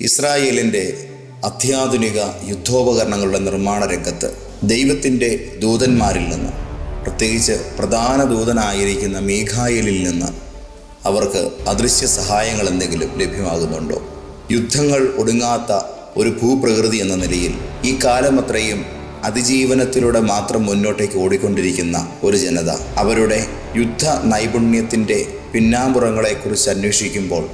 ഇസ്രായേലിന്റെ അത്യാധുനിക യുദ്ധോപകരണങ്ങളുടെ നിർമ്മാണ രംഗത്ത് ദൈവത്തിന്റെ ദൂതന്മാരിൽ നിന്ന് പ്രത്യേകിച്ച് പ്രധാന ദൂതനായിരിക്കുന്ന മേഘായലിൽ നിന്ന് അവർക്ക് അദൃശ്യ സഹായങ്ങൾ എന്തെങ്കിലും ലഭ്യമാകുന്നുണ്ടോ? യുദ്ധങ്ങൾ ഒടുങ്ങാത്ത ഒരു ഭൂപ്രകൃതി എന്ന നിലയിൽ ഈ കാലമത്രയും അതിജീവനത്തിലൂടെ മാത്രം മുന്നോട്ടേക്ക് ഓടിക്കൊണ്ടിരിക്കുന്ന ഒരു ജനത അവരുടെ യുദ്ധ നൈപുണ്യത്തിന്റെ പിന്നാമ്പുറങ്ങളെക്കുറിച്ച് അന്വേഷിക്കുമ്പോൾ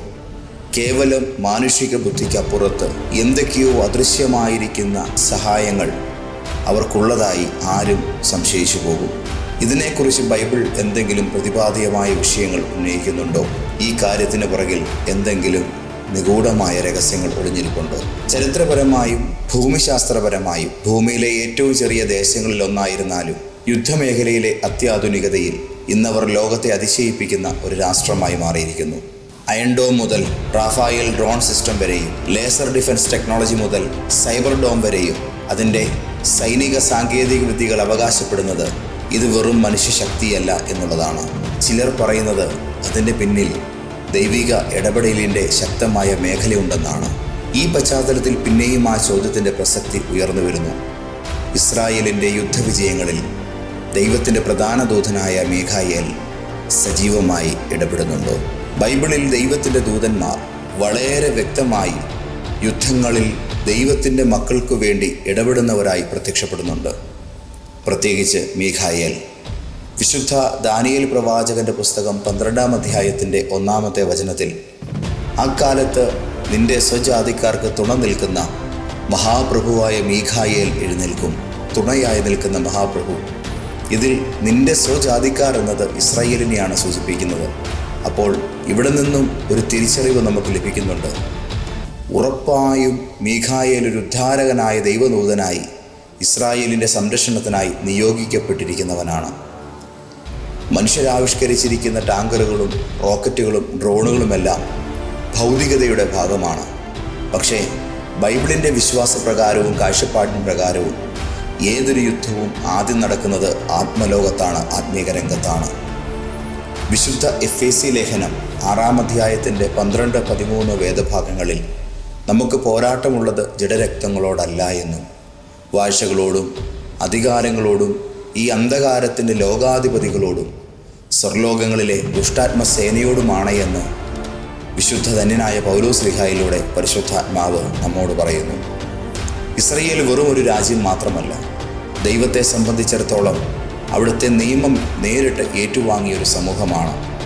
കേവലം മാനുഷിക ബുദ്ധിക്കപ്പുറത്ത് എന്തൊക്കെയോ അദൃശ്യമായിരിക്കുന്ന സഹായങ്ങൾ അവർക്കുള്ളതായി ആരും സംശയിച്ചു പോകും. ഇതിനെക്കുറിച്ച് ബൈബിൾ എന്തെങ്കിലും പ്രതിപാദ്യമായ വിഷയങ്ങൾ ഉന്നയിക്കുന്നുണ്ടോ? ഈ കാര്യത്തിന് പുറകിൽ എന്തെങ്കിലും നിഗൂഢമായ രഹസ്യങ്ങൾ ഒളിഞ്ഞിരിപ്പുണ്ടോ? ചരിത്രപരമായും ഭൂമിശാസ്ത്രപരമായും ഭൂമിയിലെ ഏറ്റവും ചെറിയ ദേശങ്ങളിൽ ഒന്നായിരുന്നാലും യുദ്ധമേഖലയിലെ അത്യാധുനികതയിൽ ഇന്നവർ ലോകത്തെ അതിശയിപ്പിക്കുന്ന ഒരു രാഷ്ട്രമായി മാറിയിരിക്കുന്നു. അയൺഡോം മുതൽ റാഫായൽ ഡ്രോൺ സിസ്റ്റം വരെയും ലേസർ ഡിഫൻസ് ടെക്നോളജി മുതൽ സൈബർ ഡോം വരെയും അതിന്റെ സൈനിക സാങ്കേതിക വിദ്യകൾ അവകാശപ്പെടുന്നത് ഇത് വെറും മനുഷ്യശക്തിയല്ല എന്നുള്ളതാണ്. ചിലർ പറയുന്നത് അതിന്റെ പിന്നിൽ ദൈവിക ഇടപെടലിന്റെ ശക്തമായ മേഖലയുണ്ടെന്നാണ്. ഈ പശ്ചാത്തലത്തിൽ പിന്നെയും ആ ചോദ്യത്തിന്റെ പ്രസക്തി ഉയർന്നു വരുന്നു. ഇസ്രായേലിന്റെ യുദ്ധവിജയങ്ങളിൽ ദൈവത്തിന്റെ പ്രധാന ദൂതനായ മേഘായൽ സജീവമായി ഇടപെടുന്നുണ്ടോ? ബൈബിളിൽ ദൈവത്തിന്റെ ദൂതന്മാർ വളരെ വ്യക്തമായി യുദ്ധങ്ങളിൽ ദൈവത്തിന്റെ മക്കൾക്കു വേണ്ടി ഇടപെടുന്നവരായി പ്രത്യക്ഷപ്പെടുന്നുണ്ട്. പ്രത്യേകിച്ച് മീഖായേൽ. വിശുദ്ധ ദാനിയേൽ പ്രവാചകന്റെ പുസ്തകം പന്ത്രണ്ടാം അധ്യായത്തിന്റെ ഒന്നാമത്തെ വചനത്തിൽ അക്കാലത്ത് നിന്റെ സ്വജാതിക്കാർക്ക് തുണ നിൽക്കുന്ന മഹാപ്രഭുവായ മീഖായേൽ എഴുന്നേൽക്കും. തുണയായി നിൽക്കുന്ന മഹാപ്രഭു. ഇതിൽ നിന്റെ സ്വജാതിക്കാർ എന്നത് ഇസ്രായേലിനെയാണ് സൂചിപ്പിക്കുന്നത്. അപ്പോൾ ഇവിടെ നിന്നും ഒരു തിരിച്ചറിവ് നമുക്ക് ലഭിക്കുന്നുണ്ട്. ഉറപ്പായും മീഖായേൽ ഒരു ഉദ്ധാരകനായ ദൈവദൂതനായി ഇസ്രായേലിന്റെ സംരക്ഷണത്തിനായി നിയോഗിക്കപ്പെട്ടിരിക്കുന്നവനാണ്. മനുഷ്യരാവിഷ്കരിച്ചിരിക്കുന്ന ടാങ്കറുകളും റോക്കറ്റുകളും ഡ്രോണുകളുമെല്ലാം ഭൗതികതയുടെ ഭാഗമാണ്. പക്ഷേ ബൈബിളിന്റെ വിശ്വാസപ്രകാരവും കാഴ്ചപ്പാടിൻ പ്രകാരവും ഏതൊരു യുദ്ധവും ആദ്യം നടക്കുന്നത് ആത്മലോകത്താണ് ആത്മീക രംഗത്താണ് വിശുദ്ധ എഫ് എ സി ലേഖനം ആറാം അധ്യായത്തിന്റെ പന്ത്രണ്ട് പതിമൂന്ന് വേദഭാഗങ്ങളിൽ നമുക്ക് പോരാട്ടമുള്ളത് ജഡരക്തങ്ങളോടല്ല എന്നും വാഴ്ചകളോടും അധികാരങ്ങളോടും ഈ അന്ധകാരത്തിന്റെ ലോകാധിപതികളോടും സ്വർലോകങ്ങളിലെ ദുഷ്ടാത്മസേനയോടുമാണ് എന്ന് വിശുദ്ധ ധന്യനായ പൗലോസ് ലിഹായിലൂടെ പരിശുദ്ധാത്മാവ് നമ്മോട് പറയുന്നു. ഇസ്രയേൽ വെറും ഒരു രാജ്യം മാത്രമല്ല ദൈവത്തെ സംബന്ധിച്ചിടത്തോളം അവിടുത്തെ നിയമം നേരിട്ട് ഏറ്റുവാങ്ങിയ ഒരു സമൂഹമാണ്.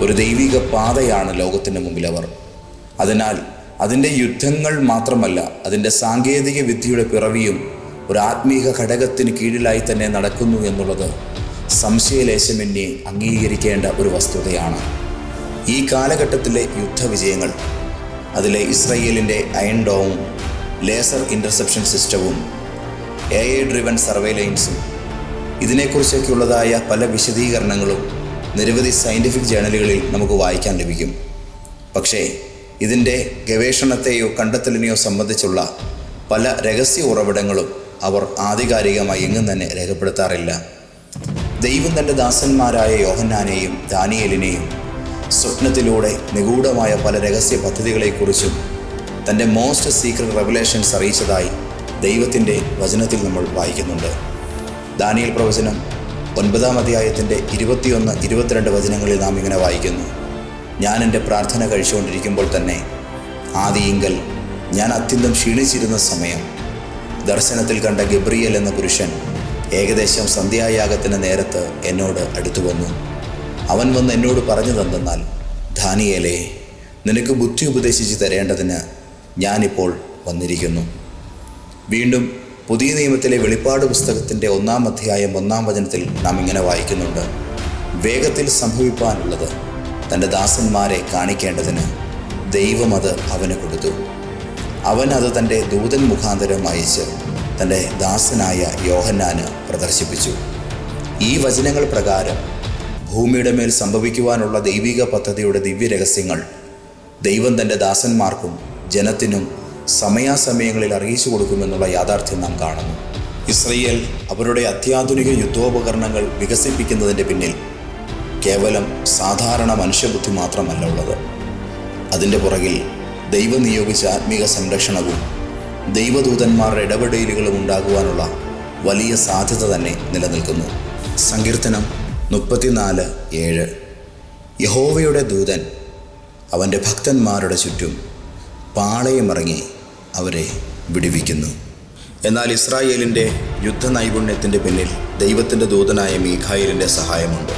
ഒരു ദൈവിക പാതയാണ് ലോകത്തിന്റെ മുമ്പിൽ അവർ. അതിനാൽ അതിന്റെ യുദ്ധങ്ങൾ മാത്രമല്ല അതിന്റെ സാങ്കേതിക വിദ്യയുടെ പിറവിയും ഒരു ആത്മീക ഘടകത്തിന് കീഴിലായി തന്നെ നടക്കുന്നു എന്നുള്ളത് സംശയലേശമെന്നെ അംഗീകരിക്കേണ്ട ഒരു വസ്തുതയാണ്. ഈ കാലഘട്ടത്തിലെ യുദ്ധവിജയങ്ങൾ അതിലെ ഇസ്രയേലിന്റെ അയൺ ഡോവും ലേസർ ഇന്റർസെപ്ഷൻ സിസ്റ്റവും എ ഐ ഡ്രിവൻ സർവൈലൻസും ഇതിനെക്കുറിച്ചൊക്കെയുള്ളതായ പല വിശദീകരണങ്ങളും നിരവധി സയന്റിഫിക് ജേണലുകളിൽ നമുക്ക് വായിക്കാൻ ലഭിക്കും. പക്ഷേ ഇതിന്റെ ഗവേഷണത്തെയോ കണ്ടെത്തലിനെയോ സംബന്ധിച്ചുള്ള പല രഹസ്യ ഉറവിടങ്ങളും അവർ ആധികാരികമായി എങ്ങും തന്നെ രേഖപ്പെടുത്താറില്ല. ദൈവം തന്റെ ദാസന്മാരായ യോഹന്നാനെയും ദാനിയലിനെയും സ്വപ്നത്തിലൂടെ നിഗൂഢമായ പല രഹസ്യ പദ്ധതികളെക്കുറിച്ചും തന്റെ മോസ്റ്റ് സീക്രട്ട് റെവലേഷൻസ് അറിയിച്ചതായി ദൈവത്തിന്റെ വചനത്തിൽ നമ്മൾ വായിക്കുന്നുണ്ട്. ദാനിയൽ പ്രവചനം ഒൻപതാം അധ്യായത്തിന്റെ ഇരുപത്തിയൊന്ന് ഇരുപത്തിരണ്ട് വചനങ്ങളിൽ നാം ഇങ്ങനെ വായിക്കുന്നു. ഞാൻ എന്റെ പ്രാർത്ഥന കഴിച്ചുകൊണ്ടിരിക്കുമ്പോൾ തന്നെ ആദിയിങ്കൽ ഞാൻ അത്യന്തം ക്ഷീണിച്ചിരുന്ന സമയം ദർശനത്തിൽ കണ്ട ഗബ്രിയൽ എന്ന പുരുഷൻ ഏകദേശം സന്ധ്യായാഗത്തിന് നേരത്ത് എന്നോട് അടുത്തു വന്നു. അവൻ വന്ന് എന്നോട് പറഞ്ഞു തന്നാൽ ധാനിയേലെ നിനക്ക് ബുദ്ധി ഉപദേശിച്ച് തരേണ്ടതിന് ഞാനിപ്പോൾ വന്നിരിക്കുന്നു. വീണ്ടും പുതിയ നിയമത്തിലെ വെളിപ്പാട് പുസ്തകത്തിന്റെ ഒന്നാം അധ്യായം ഒന്നാം വചനത്തിൽ നാം ഇങ്ങനെ വായിക്കുന്നുണ്ട്. വേഗത്തിൽ സംഭവിപ്പാനുള്ളത് തന്റെ ദാസന്മാരെ കാണിക്കേണ്ടതിന് ദൈവം അത് അവന് കൊടുത്തു. അവൻ അത് തന്റെ ദൂതൻ മുഖാന്തരം അയച്ച് തന്റെ ദാസനായ യോഹന്നാന് പ്രദർശിപ്പിച്ചു. ഈ വചനങ്ങൾ പ്രകാരം ഭൂമിയുടെ മേൽ സംഭവിക്കുവാനുള്ള ദൈവിക പദ്ധതിയുടെ ദിവ്യരഹസ്യങ്ങൾ ദൈവം തന്റെ ദാസന്മാർക്കും ജനത്തിനും സമയാസമയങ്ങളിൽ അറിയിച്ചു കൊടുക്കുമെന്നുള്ള യാഥാർത്ഥ്യം നാം കാണുന്നു. ഇസ്രയേൽ അവരുടെ അത്യാധുനിക യുദ്ധോപകരണങ്ങൾ വികസിപ്പിക്കുന്നതിന്റെ പിന്നിൽ കേവലം സാധാരണ മനുഷ്യബുദ്ധി മാത്രമല്ല ഉള്ളത്. അതിന്റെ പുറകിൽ ദൈവം നിയോഗിച്ച ആത്മീക സംരക്ഷണവും ദൈവദൂതന്മാരുടെ ഇടപെടലുകളും ഉണ്ടാകുവാനുള്ള വലിയ സാധ്യത തന്നെ നിലനിൽക്കുന്നു. സങ്കീർത്തനം മുപ്പത്തിനാല് ഏഴ്. യഹോവയുടെ ദൂതൻ അവന്റെ ഭക്തന്മാരുടെ ചുറ്റും പാളയമിറങ്ങി അവരെ വിടുവിക്കുന്നു. എന്നാൽ ഇസ്രായേലിന്റെ യുദ്ധ നൈപുണ്യത്തിന്റെ പിന്നിൽ ദൈവത്തിന്റെ ദൂതനായ മീഖായിലിന്റെ സഹായമുണ്ട്.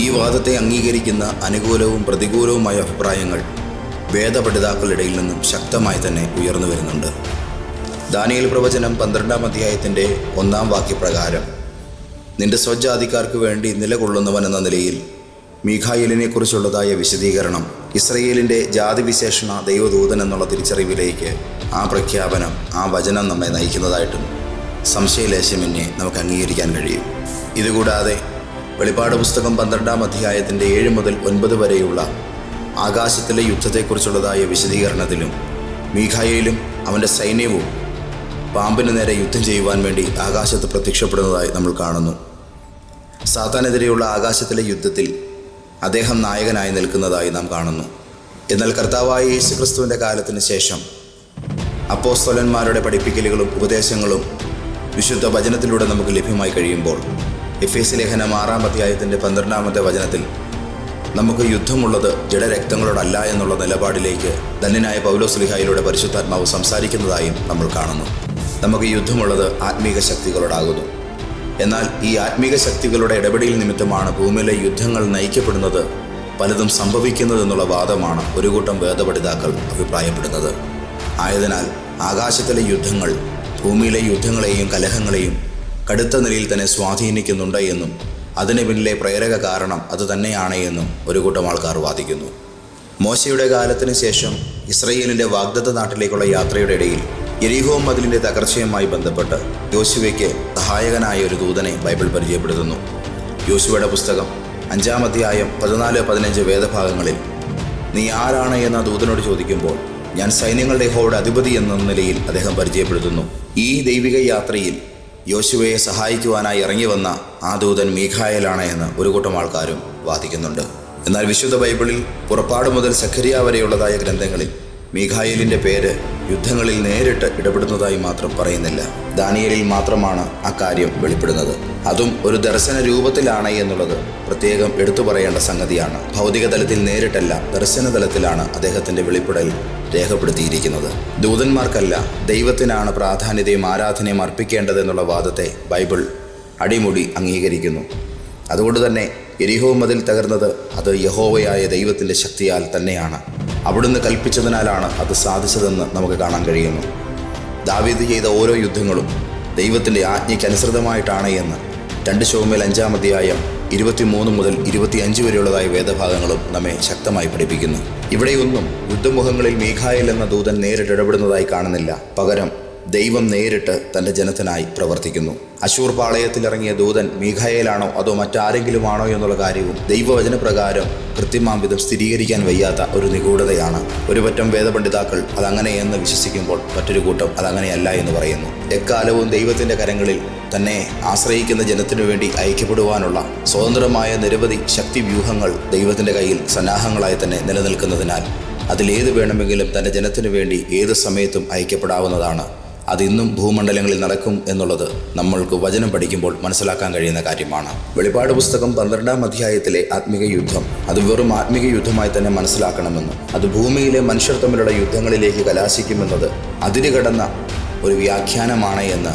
ഈ വാദത്തെ അംഗീകരിക്കുന്ന അനുകൂലവും പ്രതികൂലവുമായ അഭിപ്രായങ്ങൾ വേദപഠിതാക്കളിടയിൽ നിന്നും ശക്തമായി തന്നെ ഉയർന്നു വരുന്നുണ്ട്. ദാനിയൽ പ്രവചനം പന്ത്രണ്ടാം അധ്യായത്തിന്റെ ഒന്നാം വാക്യപ്രകാരം നിന്റെ സ്വജാതിക്കാർക്ക് വേണ്ടി നിലകൊള്ളുന്നവൻ എന്ന നിലയിൽ മീഖായേലിനെ കുറിച്ചുള്ളതായ വിശദീകരണം ഇസ്രയേലിന്റെ ജാതിവിശേഷണ ദൈവദൂതൻ എന്നുള്ള തിരിച്ചറിവിലേക്ക് ആ പ്രഖ്യാപനം ആ വചനം നമ്മെ നയിക്കുന്നതായിട്ടും സംശയലേശമെന്നെ നമുക്ക് അംഗീകരിക്കാൻ കഴിയും. ഇതുകൂടാതെ വെളിപ്പാട് പുസ്തകം പന്ത്രണ്ടാം അധ്യായത്തിന്റെ ഏഴ് മുതൽ ഒൻപത് വരെയുള്ള ആകാശത്തിലെ യുദ്ധത്തെക്കുറിച്ചുള്ളതായ വിശദീകരണത്തിലും മീഖായേലും അവന്റെ സൈന്യവും പാമ്പിന് നേരെ യുദ്ധം ചെയ്യുവാൻ വേണ്ടി ആകാശത്ത് പ്രത്യക്ഷപ്പെടുന്നതായി നമ്മൾ കാണുന്നു. സാത്താനെതിരെയുള്ള ആകാശത്തിലെ യുദ്ധത്തിൽ അദ്ദേഹം നായകനായി നിൽക്കുന്നതായി നാം കാണുന്നു. എന്നാൽ കർത്താവായ യേശു ക്രിസ്തുവിന്റെ കാലത്തിന് ശേഷം അപ്പോസ്തോലന്മാരുടെ പഠിപ്പിക്കലുകളും ഉപദേശങ്ങളും വിശുദ്ധ വചനത്തിലൂടെ നമുക്ക് ലഭ്യമായി കഴിയുമ്പോൾ എഫ് എസ് ലേഖനം ആറാം അധ്യായത്തിന്റെ പന്ത്രണ്ടാമത്തെ വചനത്തിൽ നമുക്ക് യുദ്ധമുള്ളത് ജഡരക്തങ്ങളോടല്ല എന്നുള്ള നിലപാടിലേക്ക് ധന്യനായ പൗലോസ്ലിഹായിലൂടെ പരിശുദ്ധാത്മാവ് സംസാരിക്കുന്നതായും നമ്മൾ കാണുന്നു. നമുക്ക് യുദ്ധമുള്ളത് ആത്മീക ശക്തികളോടാകുന്നു. എന്നാൽ ഈ ആത്മീക ശക്തികളുടെ ഇടപെടൽ നിമിത്തമാണ് ഭൂമിയിലെ യുദ്ധങ്ങൾ നയിക്കപ്പെടുന്നത്. പലതും സംഭവിക്കുന്നതെന്നുള്ള വാദമാണ് ഒരു കൂട്ടം വേദപഠിതാക്കൾ അഭിപ്രായപ്പെടുന്നത്. ആയതിനാൽ ആകാശത്തിലെ യുദ്ധങ്ങൾ ഭൂമിയിലെ യുദ്ധങ്ങളെയും കലഹങ്ങളെയും കടുത്ത നിലയിൽ തന്നെ സ്വാധീനിക്കുന്നുണ്ട് എന്നും അതിന് പിന്നിലെ പ്രേരക കാരണം അത് തന്നെയാണ് എന്നും ഒരു കൂട്ടം ആൾക്കാർ വാദിക്കുന്നു. മോശയുടെ കാലത്തിന് ശേഷം ഇസ്രയേലിന്റെ വാഗ്ദത്ത നാട്ടിലേക്കുള്ള യാത്രയുടെ ഇടയിൽ എരിഹോ മതിലിന്റെ തകർച്ചയുമായി ബന്ധപ്പെട്ട് യോശുവയ്ക്ക് സഹായകനായ ഒരു ദൂതനെ ബൈബിൾ പരിചയപ്പെടുത്തുന്നു. യോശുവയുടെ പുസ്തകം അഞ്ചാം അധ്യായം പതിനാല് പതിനഞ്ച് വേദഭാഗങ്ങളിൽ നീ ആരാണ്? എന്ന ദൂതനോട് ചോദിക്കുമ്പോൾ ഞാൻ സൈന്യങ്ങളുടെ ഹോയുടെ അധിപതി എന്ന നിലയിൽ അദ്ദേഹം പരിചയപ്പെടുത്തുന്നു. ഈ ദൈവിക യാത്രയിൽ യോശുവയെ സഹായിക്കുവാനായി ഇറങ്ങി വന്ന ആ ദൂതൻ മീഖായലാണ് എന്ന് ഒരു കൂട്ടം ആൾക്കാരും വാദിക്കുന്നുണ്ട്. എന്നാൽ വിശുദ്ധ ബൈബിളിൽ പുറപ്പാട് മുതൽ സഖരിയ വരെയുള്ളതായ ഗ്രന്ഥങ്ങളിൽ മീഖായേലിന്റെ പേര് യുദ്ധങ്ങളിൽ നേരിട്ട് ഇടപെടുന്നതായി മാത്രം പറയുന്നില്ല. ദാനിയലിൽ മാത്രമാണ് ആ കാര്യം വെളിപ്പെടുന്നത്. അതും ഒരു ദർശന രൂപത്തിലാണ് എന്നുള്ളത് പ്രത്യേകം എടുത്തു പറയേണ്ട സംഗതിയാണ്. ഭൗതിക തലത്തിൽ നേരിട്ടല്ല ദർശന തലത്തിലാണ് അദ്ദേഹത്തിന്റെ വെളിപ്പെടൽ രേഖപ്പെടുത്തിയിരിക്കുന്നത്. ദൂതന്മാർക്കല്ല ദൈവത്തിനാണ് പ്രാധാന്യതയും ആരാധനയും അർപ്പിക്കേണ്ടതെന്നുള്ള വാദത്തെ ബൈബിൾ അടിമുടി അംഗീകരിക്കുന്നു. അതുകൊണ്ട് തന്നെ എരിഹോ മതിൽ തകർന്നത് അത് യഹോവയായ ദൈവത്തിന്റെ ശക്തിയാൽ തന്നെയാണ്. അവിടുന്ന് കൽപ്പിച്ചതിനാലാണ് അത് സാധിച്ചതെന്ന് നമുക്ക് കാണാൻ കഴിയുന്നു. ദാവീദ് ചെയ്ത ഓരോ യുദ്ധങ്ങളും ദൈവത്തിന്റെ ആജ്ഞയ്ക്ക് അനുസൃതമായിട്ടാണ് എന്ന് രണ്ട് ശോമേൽ അഞ്ചാം അധ്യായം ഇരുപത്തിമൂന്ന് മുതൽ ഇരുപത്തിയഞ്ച് വരെയുള്ളതായ വേദഭാഗങ്ങളും നമ്മെ ശക്തമായി പഠിപ്പിക്കുന്നു. ഇവിടെയൊന്നും യുദ്ധമുഖങ്ങളിൽ മേഘായൽ എന്ന ദൂതൻ നേരിട്ടിടപെടുന്നതായി കാണുന്നില്ല. പകരം ദൈവം നേരിട്ട് തന്റെ ജനത്തിനായി പ്രവർത്തിക്കുന്നു. അശൂർ പാളയത്തിലിറങ്ങിയ ദൂതൻ മീഖായേലാണോ അതോ മറ്റാരെങ്കിലുമാണോ എന്നുള്ള കാര്യവും ദൈവവചനപ്രകാരം കൃത്യമാം വിധം സ്ഥിരീകരിക്കാൻ വയ്യാത്ത ഒരു നിഗൂഢതയാണ്. ഒരു പറ്റം വേദപണ്ഡിതാക്കൾ അതങ്ങനെയെന്ന് വിശ്വസിക്കുമ്പോൾ മറ്റൊരു കൂട്ടം അതങ്ങനെയല്ല എന്ന് പറയുന്നു. എക്കാലവും ദൈവത്തിന്റെ കരങ്ങളിൽ തന്നെ ആശ്രയിക്കുന്ന ജനത്തിനു വേണ്ടി ഐക്യപ്പെടുവാനുള്ള സ്വതന്ത്രമായ നിരവധി ശക്തി വ്യൂഹങ്ങൾ ദൈവത്തിന്റെ കയ്യിൽ സന്നാഹങ്ങളായി തന്നെ നിലനിൽക്കുന്നതിനാൽ അതിലേത് വേണമെങ്കിലും തന്റെ ജനത്തിനു വേണ്ടി ഏത് സമയത്തും ഐക്യപ്പെടാവുന്നതാണ്. അതിന്നും ഭൂമണ്ഡലങ്ങളിൽ നടക്കും എന്നുള്ളത് നമ്മൾക്ക് വചനം പഠിക്കുമ്പോൾ മനസ്സിലാക്കാൻ കഴിയുന്ന കാര്യമാണ്. വെളിപാട് പുസ്തകം പന്ത്രണ്ടാം അധ്യായത്തിലെ ആത്മിക യുദ്ധം. അത് വെറും ആത്മിക യുദ്ധമായി തന്നെ മനസ്സിലാക്കണമെന്നും അത് ഭൂമിയിലെ മനുഷ്യർ തമ്മിലുള്ള യുദ്ധങ്ങളിലേക്ക് കലാശിക്കുമെന്നത് അതിരുകടന്ന ഒരു വ്യാഖ്യാനമാണ് എന്ന്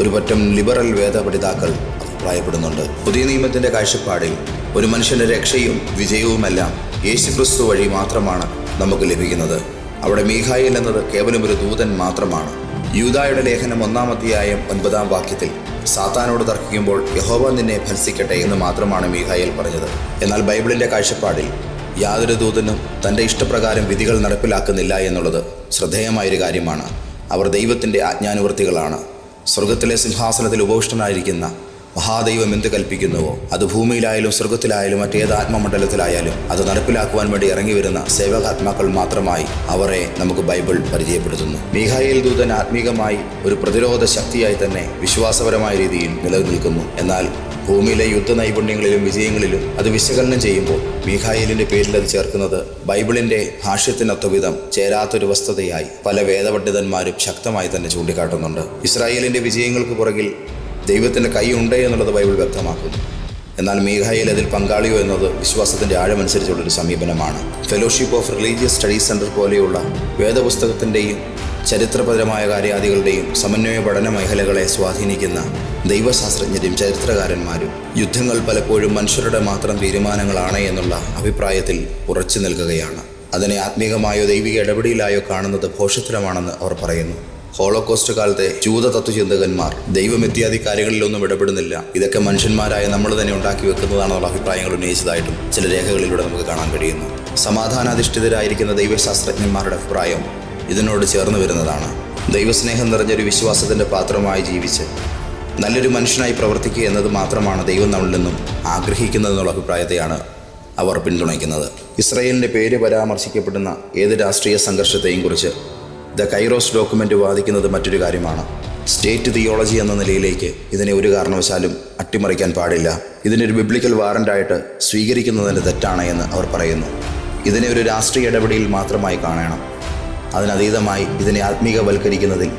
ഒരു പറ്റം ലിബറൽ വേദപഠിതാക്കൾ അഭിപ്രായപ്പെടുന്നുണ്ട്. പുതിയ നിയമത്തിന്റെ കാഴ്ചപ്പാടിൽ ഒരു മനുഷ്യന്റെ രക്ഷയും വിജയവുമെല്ലാം യേശുക്രിസ്തു വഴി മാത്രമാണ് നമുക്ക് ലഭിക്കുന്നത്. അവിടെ മീഖായിൽ എന്നത് കേവലം ഒരു ദൂതൻ മാത്രമാണ്. യൂതായുടെ ലേഖനം ഒന്നാമധ്യായം ഒൻപതാം വാക്യത്തിൽ സാത്താനോട് തർക്കിക്കുമ്പോൾ യഹോവ നിന്നെ ഭത്സിക്കട്ടെ എന്ന് മാത്രമാണ് മീഹായിൽ പറഞ്ഞത്. എന്നാൽ ബൈബിളിന്റെ കാഴ്ചപ്പാടിൽ യാതൊരു ദൂതനും തന്റെ ഇഷ്ടപ്രകാരം വിധികൾ നടപ്പിലാക്കുന്നില്ല എന്നുള്ളത് ശ്രദ്ധേയമായൊരു കാര്യമാണ്. അവർ ദൈവത്തിന്റെ ആജ്ഞാനുവർത്തികളാണ്. സ്വർഗത്തിലെ സിംഹാസനത്തിൽ ഉപവിഷ്ടനായിരിക്കുന്ന മഹാദൈവം എന്ത് കൽപ്പിക്കുന്നുവോ? അത് ഭൂമിയിലായാലും സ്വർഗത്തിലായാലും മറ്റേത് ആത്മമണ്ഡലത്തിലായാലും അത് നടപ്പിലാക്കുവാൻ വേണ്ടി ഇറങ്ങി വരുന്ന സേവകാത്മാക്കൾ മാത്രമായി അവരെ നമുക്ക് ബൈബിൾ പരിചയപ്പെടുത്തുന്നു. മീഹായിൽ ദൂതൻ ആത്മീകമായി ഒരു പ്രതിരോധ ശക്തിയായി തന്നെ വിശ്വാസപരമായ രീതിയിൽ നിലനിൽക്കുന്നു. എന്നാൽ ഭൂമിയിലെ യുദ്ധ നൈപുണ്യങ്ങളിലും വിജയങ്ങളിലും അത് വിശകലനം ചെയ്യുമ്പോൾ മീഖായേലിന്റെ പേരിൽ അത് ചേർക്കുന്നത് ബൈബിളിന്റെ ഭാഷ്യത്തിനൊത്ത വിധം ചേരാത്തൊരു വസ്തുതയായി പല വേദപണ്ഡിതന്മാരും ശക്തമായി തന്നെ ചൂണ്ടിക്കാട്ടുന്നുണ്ട്. ഇസ്രായേലിന്റെ വിജയങ്ങൾക്ക് പുറകിൽ ദൈവത്തിന്റെ കൈ ഉണ്ട് എന്നുള്ളത് ബൈബിൾ വ്യക്തമാക്കുന്നു. എന്നാൽ മേഘായിൽ അതിൽ പങ്കാളിയോ എന്നത് വിശ്വാസത്തിന്റെ ആഴമനുസരിച്ചുള്ളൊരു സമീപനമാണ്. Fellowship of religious studies centre പോലെയുള്ള വേദപുസ്തകത്തിന്റെയും ചരിത്രപരമായ കാര്യാദികളുടെയും സമന്വയ പഠന മേഖലകളെ സ്വാധീനിക്കുന്ന ദൈവശാസ്ത്രജ്ഞരും ചരിത്രകാരന്മാരും യുദ്ധങ്ങൾ പലപ്പോഴും മനുഷ്യരുടെ മാത്രം തീരുമാനങ്ങളാണ് എന്നുള്ള അഭിപ്രായത്തിൽ ഉറച്ചു നിൽക്കുകയാണ്. അതിനെ ആത്മീകമായോ ദൈവിക ഇടപെടലായോ കാണുന്നത് ഭോഷത്തരമാണെന്ന് അവർ പറയുന്നു. ഹോളോകോസ്റ്റ് കാലത്തെ ജൂത തത്വചിന്തകന്മാർ ദൈവം ഇത്യാദി കാര്യങ്ങളിലൊന്നും ഇടപെടുന്നില്ല. ഇതൊക്കെ മനുഷ്യന്മാരായ നമ്മൾ തന്നെ ഉണ്ടാക്കി വെക്കുന്നതാണെന്നുള്ള അഭിപ്രായങ്ങൾ ഉന്നയിച്ചതായിട്ടും ചില രേഖകളിലൂടെ നമുക്ക് കാണാൻ കഴിയുന്നു. സമാധാനാധിഷ്ഠിതരായിരിക്കുന്ന ദൈവശാസ്ത്രജ്ഞന്മാരുടെ അഭിപ്രായം ഇതിനോട് ചേർന്ന് വരുന്നതാണ്. ദൈവസ്നേഹം നിറഞ്ഞൊരു വിശ്വാസത്തിന്റെ പാത്രമായി ജീവിച്ച് നല്ലൊരു മനുഷ്യനായി പ്രവർത്തിക്കുക എന്നത് മാത്രമാണ് ദൈവം നമ്മളിൽ നിന്നും ആഗ്രഹിക്കുന്നതെന്നുള്ള അഭിപ്രായത്തെയാണ് അവർ പിന്തുണയ്ക്കുന്നത്. ഇസ്രയേലിന്റെ പേര് പരാമർശിക്കപ്പെടുന്ന ഏത് രാഷ്ട്രീയ സംഘർഷത്തെയും കുറിച്ച് ദ കൈറോസ് ഡോക്യുമെന്റ് വാദിക്കുന്നത് മറ്റൊരു കാര്യമാണ്. സ്റ്റേറ്റ് തിയോളജി എന്ന നിലയിലേക്ക് ഇതിനെ ഒരു കാരണവശാലും അട്ടിമറിക്കാൻ പാടില്ല. ഇതിനൊരു ബിബ്ലിക്കൽ വാറന്റായിട്ട് സ്വീകരിക്കുന്നതിന് തെറ്റാണ് എന്ന് അവർ പറയുന്നു. ഇതിനെ ഒരു രാഷ്ട്രീയ ഇടപെടലിൽ മാത്രമായി കാണണം. അതിനതീതമായി ഇതിനെ ആത്മീകവൽക്കരിക്കുന്നതിൽ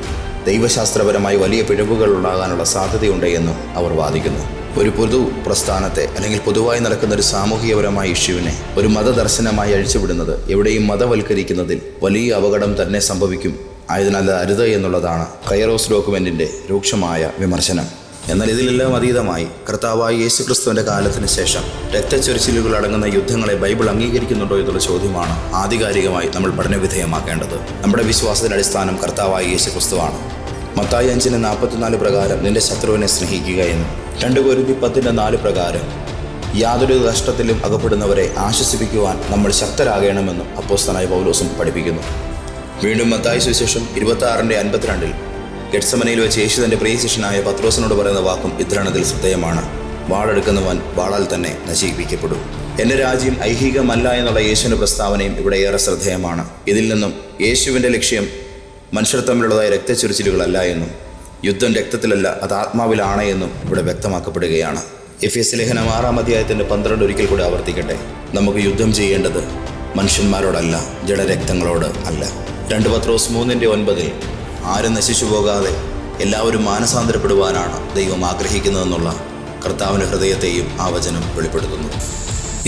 ദൈവശാസ്ത്രപരമായി വലിയ പിഴവുകൾ ഉണ്ടാകാനുള്ള സാധ്യതയുണ്ട് എന്നും അവർ വാദിക്കുന്നു. ഒരു പൊതു പ്രസ്ഥാനത്തെ അല്ലെങ്കിൽ പൊതുവായി നടക്കുന്ന ഒരു സാമൂഹികപരമായ ഇഷ്യൂവിനെ ഒരു മതദർശനമായി അഴിച്ചുവിടുന്നത് എവിടെയും മതവൽക്കരിക്കുന്നതിൽ വലിയ അപകടം തന്നെ സംഭവിക്കും. ആയതിനാൽ അരുത് എന്നുള്ളതാണ് കയറോസ് ഡോക്യുമെന്റിന്റെ രൂക്ഷമായ വിമർശനം. എന്നാൽ ഇതിലെല്ലാം അതീതമായി കർത്താവായ യേശുക്രിസ്തുവിന്റെ കാലത്തിന് ശേഷം രക്തച്ചൊരിച്ചിലുകൾ അടങ്ങുന്ന യുദ്ധങ്ങളെ ബൈബിൾ അംഗീകരിക്കുന്നുണ്ടോ എന്നുള്ള ചോദ്യമാണ് ആധികാരികമായി നമ്മൾ പഠനവിധേയമാക്കേണ്ടത്. നമ്മുടെ വിശ്വാസത്തിന്റെ അടിസ്ഥാനം കർത്താവായ യേശുക്രിസ്തുവാണ്. മത്തായി അഞ്ചിന് നാൽപ്പത്തിനാല് പ്രകാരം നിന്റെ ശത്രുവിനെ സ്നേഹിക്കുക എന്നും. രണ്ട് കൊരുതി പത്തിന്റെ നാല് പ്രകാരം യാതൊരു കഷ്ടത്തിലും അകപ്പെടുന്നവരെ ആശ്വസിപ്പിക്കുവാൻ നമ്മൾ ശക്തരാകണമെന്നും അപ്പോസ്തനായ പൗലോസും പഠിപ്പിക്കുന്നു. വീണ്ടും മത്തായി സുവിശേഷം ഇരുപത്തി ആറിന്റെ അൻപത്തിരണ്ടിൽ ഗഡ്സമനയിൽ വെച്ച് യേശു തന്റെ പ്രിയ ശിഷ്യനായ പത്രോസിനോട് പറയുന്ന വാക്കും ഇത്തരണത്തിൽ ശ്രദ്ധേയമാണ്. വാളെടുക്കുന്നവൻ വാളാൽ തന്നെ നശിപ്പിക്കപ്പെടും. എന്റെ രാജ്യം ഐഹികമല്ല എന്നുള്ള യേശുവിന്റെ പ്രസ്താവനയും ഇവിടെ ഏറെ ശ്രദ്ധേയമാണ്. ഇതിൽ നിന്നും യേശുവിന്റെ ലക്ഷ്യം മനുഷ്യർ തമ്മിലുള്ളതായ രക്തച്ചൊരിച്ചിലുകളല്ല എന്നും യുദ്ധം രക്തത്തിലല്ല അത് ആത്മാവിലാണ് എന്നും ഇവിടെ വ്യക്തമാക്കപ്പെടുകയാണ്. എഫ് എസ് ലേഖനം ആറാം അധ്യായത്തിന്റെ പന്ത്രണ്ട് ഒരിക്കൽ കൂടി ആവർത്തിക്കട്ടെ. നമുക്ക് യുദ്ധം ചെയ്യേണ്ടത് മനുഷ്യന്മാരോടല്ല ജഡരക്തങ്ങളോട് അല്ല. രണ്ട് പത്രോസ് മൂന്നിന്റെ ഒൻപതിൽ ആരും നശിച്ചു പോകാതെ എല്ലാവരും മാനസാന്തരപ്പെടുവാനാണ് ദൈവം ആഗ്രഹിക്കുന്നതെന്നുള്ള കർത്താവിന്റെ ഹൃദയത്തെയും ആ വചനം വെളിപ്പെടുത്തുന്നു.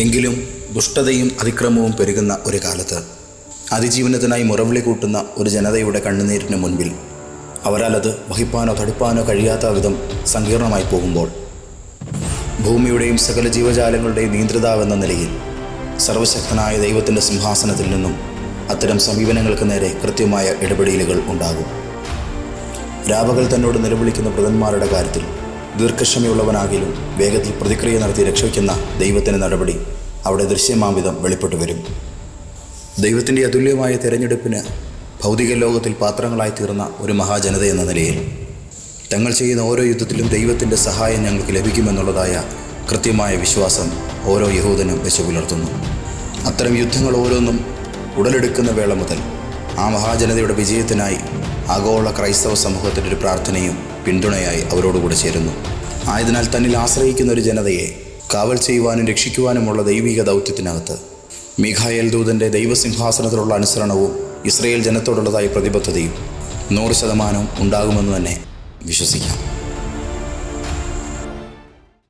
എങ്കിലും ദുഷ്ടതയും അതിക്രമവും പെരുകുന്ന ഒരു കാലത്ത് അതിജീവനത്തിനായി മുറവിളി കൂട്ടുന്ന ഒരു ജനതയുടെ കണ്ണുനീരിന് മുൻപിൽ അവരാൽ അത് വഹിപ്പാനോ തടുപ്പാനോ കഴിയാത്ത വിധം സങ്കീർണമായി പോകുമ്പോൾ ഭൂമിയുടെയും സകല ജീവജാലങ്ങളുടെയും നിയന്ത്രിതാവെന്ന നിലയിൽ സർവശക്തനായ ദൈവത്തിന്റെ സിംഹാസനത്തിൽ നിന്നും അത്തരം സമീപനങ്ങൾക്ക് നേരെ കൃത്യമായ ഇടപെടലുകൾ ഉണ്ടാകും. രാപകൽ തന്നോട് നിലവിളിക്കുന്ന വൃതന്മാരുടെ കാര്യത്തിൽ ദീർഘക്ഷമയുള്ളവനാകിലും വേഗത്തിൽ പ്രതിക്രിയ നടത്തി രക്ഷിക്കുന്ന ദൈവത്തിന്റെ നടപടി അവിടെ ദൃശ്യമാംവിധം വെളിപ്പെട്ടു വരും ദൈവത്തിന്റെ അതുല്യമായ തിരഞ്ഞെടുപ്പിന് ഭൗതിക ലോകത്തിൽ പാത്രങ്ങളായി തീർന്ന ഒരു മഹാജനത എന്ന നിലയിൽ തങ്ങൾ ചെയ്യുന്ന ഓരോ യുദ്ധത്തിലും ദൈവത്തിന്റെ സഹായം ഞങ്ങൾക്ക് ലഭിക്കുമെന്നുള്ളതായ കൃത്യമായ വിശ്വാസം ഓരോ യഹൂദനും വെച്ച് പുലർത്തുന്നു. അത്തരം യുദ്ധങ്ങൾ ഓരോന്നും ഉടലെടുക്കുന്ന വേള മുതൽ ആ മഹാജനതയുടെ വിജയത്തിനായി ആഗോള ക്രൈസ്തവ സമൂഹത്തിന്റെ ഒരു പ്രാർത്ഥനയും പിന്തുണയായി അവരോടുകൂടെ ചേരുന്നു. ആയതിനാൽ തന്നിൽ ആശ്രയിക്കുന്ന ഒരു ജനതയെ കാവൽ ചെയ്യുവാനും രക്ഷിക്കുവാനുമുള്ള ദൈവിക ദൗത്യത്തിനകത്ത് മീഖായേൽ ദൂതന്റെ ദൈവസിംഹാസനത്തിലുള്ള അനുസരണവും ഇസ്രയേൽ ജനത്തോടുള്ളതായ പ്രതിബദ്ധതയും നൂറ് ശതമാനം ഉണ്ടാകുമെന്ന് തന്നെ വിശ്വസിക്കാം.